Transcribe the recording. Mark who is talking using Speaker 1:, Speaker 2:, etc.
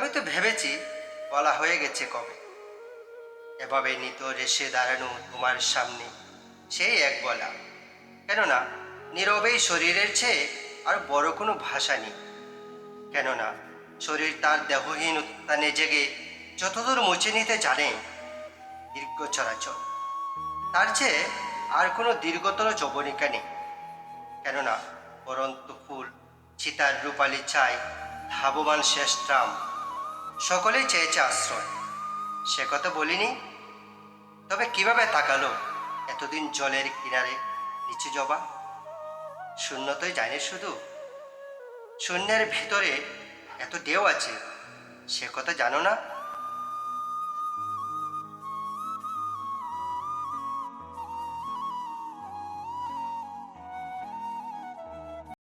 Speaker 1: হয়তো ভেবেছি বলা হয়ে গেছে কবে। এভাবে নিত রেসে দাঁড়ানো তোমার সামনে সেই এক বলা। কেননা, নীরবেই শরীরের চেয়ে আর বড় কোনো ভাষা নেই। কেননা, শরীর তার দেহহীন উত্তানে জেগে যতদূর মুছে নিতে জানে, দীর্ঘ চরাচর। তার চেয়ে আর কোনো দীর্ঘতর যবনিকা নেই। কেননা, পরন্ত ফুল, চিতার রূপালি চাই ধাবমান শেষ ট্রাম সকলেই চেয়েছে আশ্রয়। সে কথা বলিনি। তবে কীভাবে তাকালো এতদিন জলের কিনারে নিচে জবা? শূন্য তোই জানে শুধু। শূন্যের ভিতরে এত ঢেউ আছে, সে কথা জানো না?